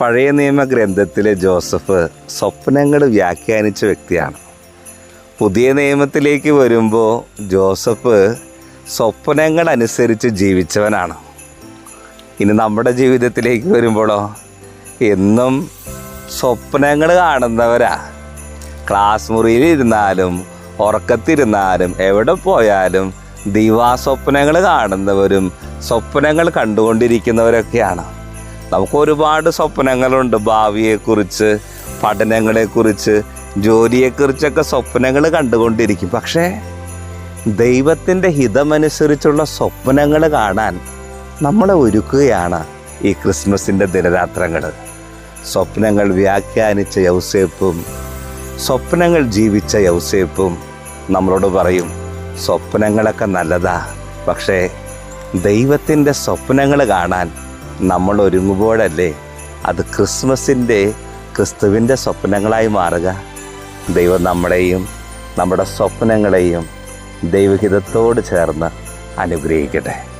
പഴയ നിയമ ഗ്രന്ഥത്തിലെ ജോസഫ് സ്വപ്നങ്ങൾ വ്യാഖ്യാനിച്ച വ്യക്തിയാണ്. പുതിയ നിയമത്തിലേക്ക് വരുമ്പോൾ ജോസഫ് സ്വപ്നങ്ങൾ അനുസരിച്ച് ജീവിച്ചവനാണ്. ഇനി നമ്മുടെ ജീവിതത്തിലേക്ക് വരുമ്പോഴോ? എന്നും സ്വപ്നങ്ങൾ കാണുന്നവരാ. ക്ലാസ് മുറിയിൽ ഇരുന്നാലും ഉറക്കത്തിരുന്നാലും എവിടെ പോയാലും ദിവാസ്വപ്നങ്ങൾ കാണുന്നവരും സ്വപ്നങ്ങൾ കണ്ടുകൊണ്ടിരിക്കുന്നവരൊക്കെയാണ്. നമുക്ക് ഒരുപാട് സ്വപ്നങ്ങളുണ്ട് ഭാവിയെക്കുറിച്ച് പഠനങ്ങളെക്കുറിച്ച് ജോലിയെക്കുറിച്ചൊക്കെ സ്വപ്നങ്ങൾ കണ്ടുകൊണ്ടിരിക്കും. പക്ഷേ ദൈവത്തിന്റെ ഹിതമനുസരിച്ചുള്ള സ്വപ്നങ്ങൾ കാണാൻ നമ്മളെ ഒരുക്കുകയാണ് ഈ ക്രിസ്മസിന്റെ ദിനരാത്രങ്ങൾ. സ്വപ്നങ്ങൾ വ്യാഖ്യാനിച്ച യൗസേപ്പും സ്വപ്നങ്ങൾ ജീവിച്ച യൗസേപ്പും നമ്മളോട് പറയും സ്വപ്നങ്ങളൊക്കെ നല്ലതാ പക്ഷേ ദൈവത്തിന്റെ സ്വപ്നങ്ങൾ കാണാൻ നമ്മൾ ഒരുങ്ങുമ്പോഴല്ലേ അത് ക്രിസ്മസിന്റെ ക്രിസ്തുവിന്റെ സ്വപ്നങ്ങളായി മാറുക. ദൈവം നമ്മളെയും നമ്മുടെ സ്വപ്നങ്ങളെയും ദൈവഹിതത്തോട് ചേർന്ന് അനുഗ്രഹിക്കട്ടെ.